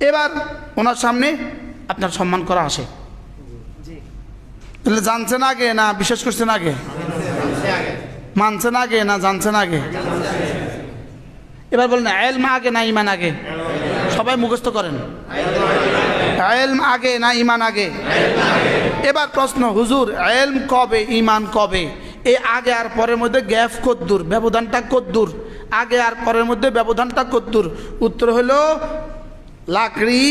এবার ওনার সামনে আপনার সম্মান করা আসে। তাহলে জানছেন আগে না বিশ্বাস করছেন আগে? মানছেন আগে না জানছেন আগে? এবার বলেন এলম আগে না ইমান আগে? সবাই মুখস্থ করেন। এলম আগে না ইমান আগে? এবার প্রশ্ন হুজুর এলম কবে ইমান কবে? এই আগে আর পরের মধ্যে গ্যাপ কদ্দুর ব্যবধানটা কদ্দুর। আগে আর পরের মধ্যে ব্যবধানটা কদ্দুর। উত্তর হলো লাকড়ি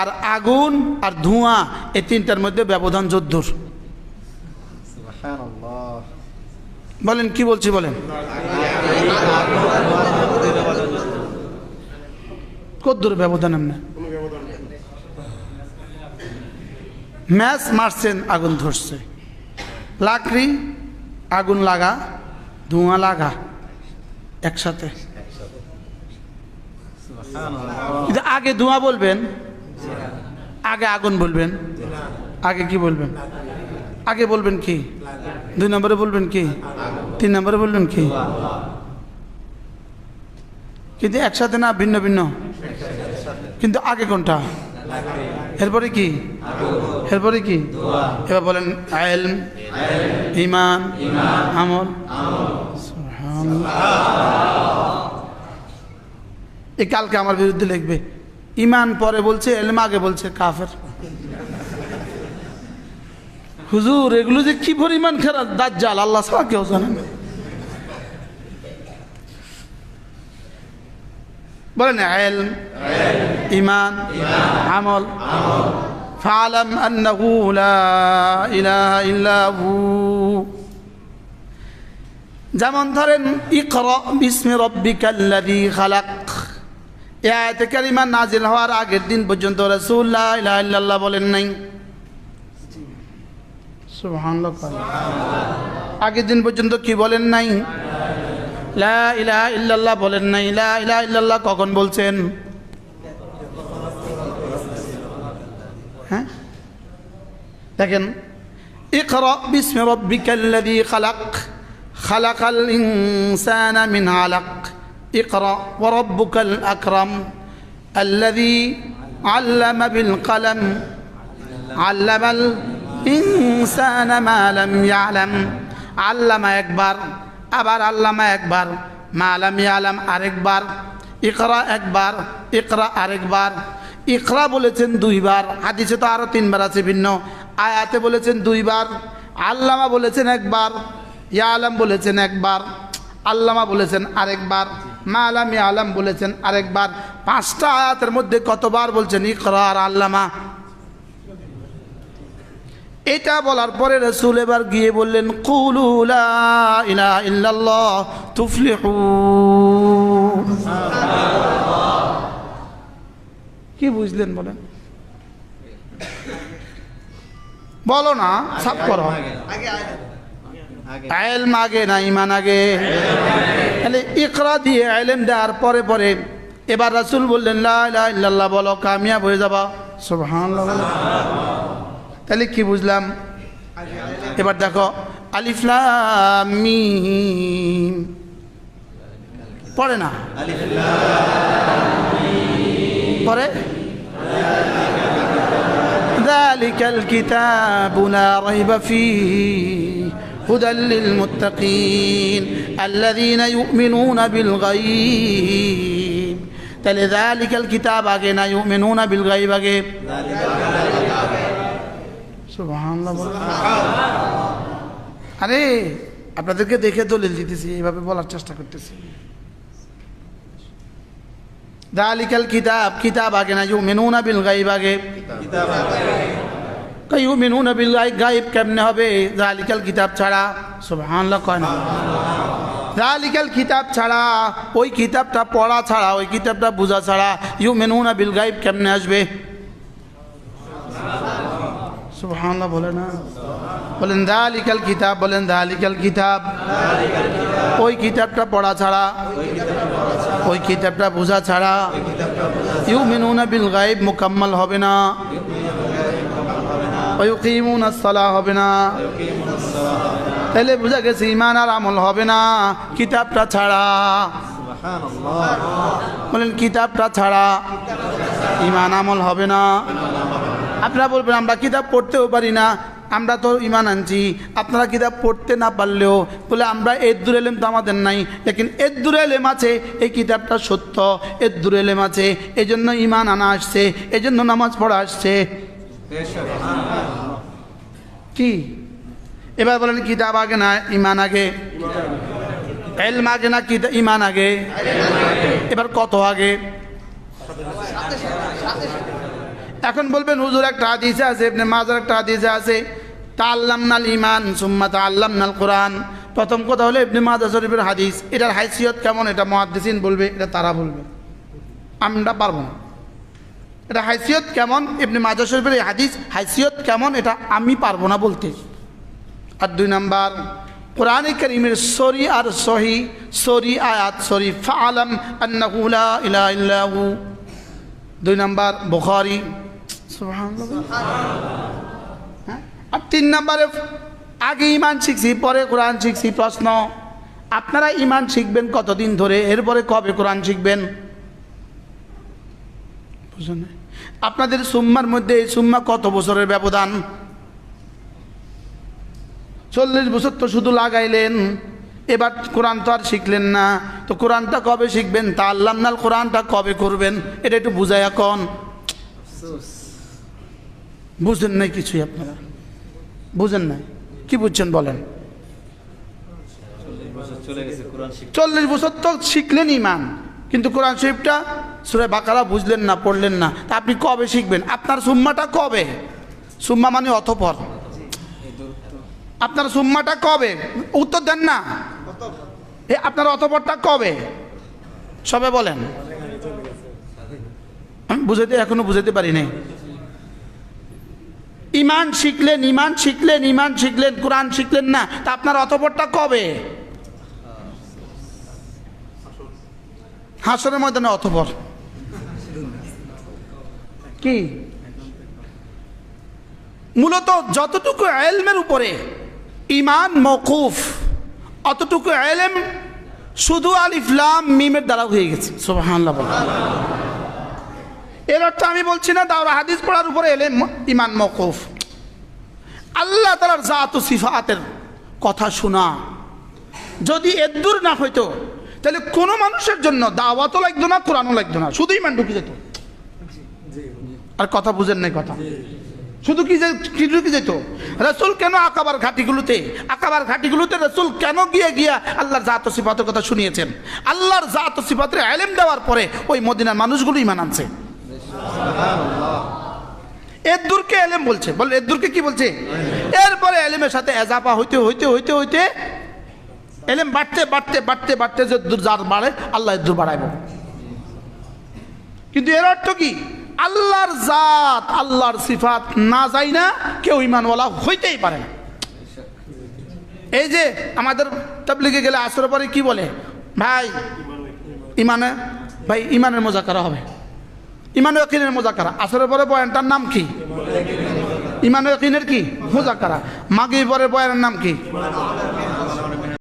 আর আগুন আর ধোঁয়া এই তিনটার মধ্যে ব্যবধান যদ্দুর। বলেন কি বলছি বলেন? কদ্দুর ব্যবধান এমনি। ম্যাচ মারছেন আগুন ধরছে। লাকড়ি আগুন লাগা ধোঁয়া লাগা। একসাথে। কিন্তু আগে ধোঁয়া বলবেন? আগে আগুন বলবেন? আগে কি বলবেন? আগে বলবেন কি? দুই নম্বরে বলবেন কি? তিন নম্বরে বলবেন কি? কিন্তু একসাথে না ভিন্ন ভিন্ন? কিন্তু আগে কোনটা? এরপরে কি? এরপরে কি? এবার বলেন আইলম ইমান আমল। এই কালকে আমার বিরুদ্ধে লিখবে, ইমান পরে বলছে, এলম আগে বলছে, কাফের। হুজুর, এগুলো যে কি পরিমাণ খারাপ দাজ্জাল, আল্লাহ ছাড়া কেউ জানেন বলেন, এলম, ইমান, আমল। ফালাম আন্নাহু লা ইলাহা ইল্লা হু। যেমন ধরেন, ইকরা বিস্মি রব্বিকাল্লাযী খালাক। এ আয়াতে নাজিল হওয়ার আগের দিন পর্যন্ত রসুল্লাহ বলেন নাই। আগের দিন পর্যন্ত কি বলেন নাই? লা বলেন নাই। লা ইলাহা ইল্লাল্লাহ কখন বলছেন? হ্যাঁ? দেখেন, ইকরা বিস্মি রব্বিকাল্লাযী খালাক। خلق خلق الإنسان من علق اقرأ وربك الأكرم الذي علم بالقلم علم الإنسان ما لم يعلم علم একবার আবার আল্লামা একবার মালাম ইয়ালাম আরেকবার ইকরা একবার ইকরা আরেকবার ইকরা বলেছেন দুইবার হাদিসে তো আরও তিনবার আছে ভিন্ন আয়াতে বলেছেন দুইবার আল্লামা বলেছেন একবার ইয়া আলাম বলেছেন একবার, আল্লামা বলেছেন আরেকবার মা আলাম ইয়া আলম বলেছেন আরেকবার, পাঁচটা আয়াতের মধ্যে কতবার বলছেন ইকরা আর আল্লামা? এটা বলার পরে রসুল এবার গিয়ে বললেন কুলুলা ইলা ইল্লাল্লাহ তুফলিহু। কি বুঝলেন বলেন? বলো না সাপ করো। এলম আগে না ইমান আগে তাহলে ইকরা দিয়ে এলেম দেওয়ার পরে পরে এবার রাসুল বললেন লা ইলাহা ইল্লাল্লাহ বলো কামিয়াব হয়ে যাবা সুবহানাল্লাহ বলো। তাহলে কি বুঝলাম এবার দেখো আলিফলাম মিম পড়ে না পরে ذلك الكتاب لا ريب فيه هدى للمتقين الذين يؤمنون بالغيب তাহলে ذلك الكتاب আগে না يؤمنون بالغيب আগে সুবহানাল্লাহ বলো। আরে আপনাদেরকে দেখে দলিল দিতেছি এইভাবে বলার চেষ্টা করতেছি দালিকাল কিতাব কিতাব আগে না ইউমিনুনা বিল গাইব আগে ইউমিনুনা বিল গাইব গাইব কেমনে হবে? দালিকাল কিতাব ছাড়া। সুবহানাল্লাহ কয় না। দালিকাল কিতাব ছাড়া, ওই কিতাবটা পড়া ছাড়া, ওই কিতাবটা বোঝা ছাড়া ইউ ইউমিনুনা বিল গাইব কেমনে আসবে? সুবহানাল্লাহ বলে না। বলেন দালিকাল কিতাব, বলেন দালিকাল কিতাব। ওই কিতাবটা পড়া ছাড়া, ওই কিতাবটা বোঝা ছাড়া ইউ মিনুনা বিল গাইব মোকাম্মল হবে না। হবে না। তাহলে বোঝা গেছে ইমান আর আমল হবে না। কিতাবটা ছাড়া। বলেন, কিতাবটা ছাড়া ইমান আমল হবে না। আপনারা বলবেন, আমরা কিতাব পড়তেও পারি না। আমরা তো ইমান আনছি। আপনারা কিতাব পড়তে না পারলেও বলে, আমরা এদ্দুর এলেম তো আমাদের নাই। লেকিন এদ্দুর এলেম আছে, এই কিতাবটা সত্য। এদ্দুর এলেম আছে এই জন্য ইমান আনা আসছে এই জন্য নামাজ পড়া আসছে। কি? এবার বলেন, কিতাব আগে না ইমান আগে? এলম আগে না কিতা, ইমান আগে? এবার কত আগে? এখন বলবেন, হুজুর একটা হাদিসে আছে এমনি মাজার একটা হাদিসে আছে তা আল্লাম নাল ইমান সুম্মা তা আল্লাম নাল কোরআন। প্রথম কথা হলো এমনি মাজা শরীফের হাদিস। এটার হাইসিয়ত কেমন? এটা মহাদিসিন বলবে, এটা তারা বলবে। আমরা পারব না। এটা হাইসিয়ত কেমন? এমনি মাজা শরীফের এই হাদিস, হাইসিয়ত কেমন? এটা আমি পারব না বলতে। আর দুই নাম্বার, কোরআনে করিমের সরি আর সহি, সরি আয়াত, সরি ফালাম আন্নাহু লা ইল্লাহু। দুই নাম্বার, বুখারী। হ্যাঁ? আর তিন নাম্বারে, আগে ইমান শিখছি, পরে কোরআন শিখছি, প্রশ্ন। আপনারা ইমান শিখবেন কতদিন ধরে? এরপরে কবে কোরআন শিখবেন? বুঝলেন? আপনাদের সুম্মার মধ্যে এই সুম্মা কত বছরের ব্যবধান? চল্লিশ বছর তো শুধু লাগাইলেন এবার কোরআন তো আর শিখলেন না। তো কোরআনটা কবে শিখবেন? তা আল্লাহ নাল কোরআনটা কবে করবেন? এটা একটু বুঝাই এখন। বুঝেন নাই কিছুই আপনারা? বুঝেন নাই? কি বুঝছেন বলেন? চল্লিশ বছর তো শিখলেন ইমান কিন্তু কোরআন শরীফটা সুরে বাকারা বুঝলেন না, পড়লেন না। তা আপনি কবে শিখবেন? আপনার সুম্মাটা কবে? সুম্মা মানে অথপর আপনার সুম্মাটা কবে? উত্তর দেন না। এ, আপনার অথপরটা কবে? সবে বলেন। আমি বুঝাতে এখনও বুঝাতে পারি নাই। ইমান শিখলেন ইমান শিখলেন ইমান শিখলেন, কোরআন শিখলেন না। তা আপনার অথপরটা কবে? হাসরের ময়দানে অথপর কি? মূলত যতটুকু এলমের উপরে ইমান মকুফ অতটুকু এলেম শুধু আলিফলাম মিমের দ্বারা হয়ে গেছে। সুবহানাল্লাহ বলে। এর অর্থ আমি বলছি না, দাওরা হাদিস পড়ার উপরে এলেম, ইমান মকুফ আল্লাহ তালার জাত সিফাতের কথা শোনা। যদি এদ্দুর না হইতো, তাহলে কোনো মানুষের জন্য দাওয়াতও লাগতো না, কোরআনও লাগতো না, শুধু ইমান ঢুকে যেত। আর কথা বুঝেন নাই কথা। শুধু কি যে- কি যেত? রসুল কেন আকাবার ঘাটিগুলোতে আকাবার ঘাটিগুলোতে রসুল কেন গিয়ে গিয়া আল্লাহর জাত সিফাতের কথা শুনিয়েছেন? আল্লাহর জাত সিফাতের আলেম দেওয়ার পরে ওই মদিনার মানুষগুলোই ইমান আনছে। এদ্দুরকে এলেম বলছে। বল, এদ্দুরকে কি বলছে? এরপরে এলেমের সাথে এজাপা হইতে হইতে হইতে হইতে এলেম বাড়তে বাড়তে বাড়তে বাড়তে যে দূর যার বাড়ে, আল্লাহ দূর বাড়াইব। কিন্তু এর অর্থ কি? আল্লাহর জাত, আল্লাহর সিফাত না যাই না, কেউ ইমানওয়ালা হইতেই পারে না। এই যে আমাদের তাবলিগে গেলে আসর পরে কি বলে? ভাই ইমানে ভাই ইমানের মজা করা হবে। ইমান ইকিনের করা আসরের পরে বয়ানটার নাম কি? ইমান ইকিনের কি? মোজাকারা। মাগির পরে বয়ানের নাম কি?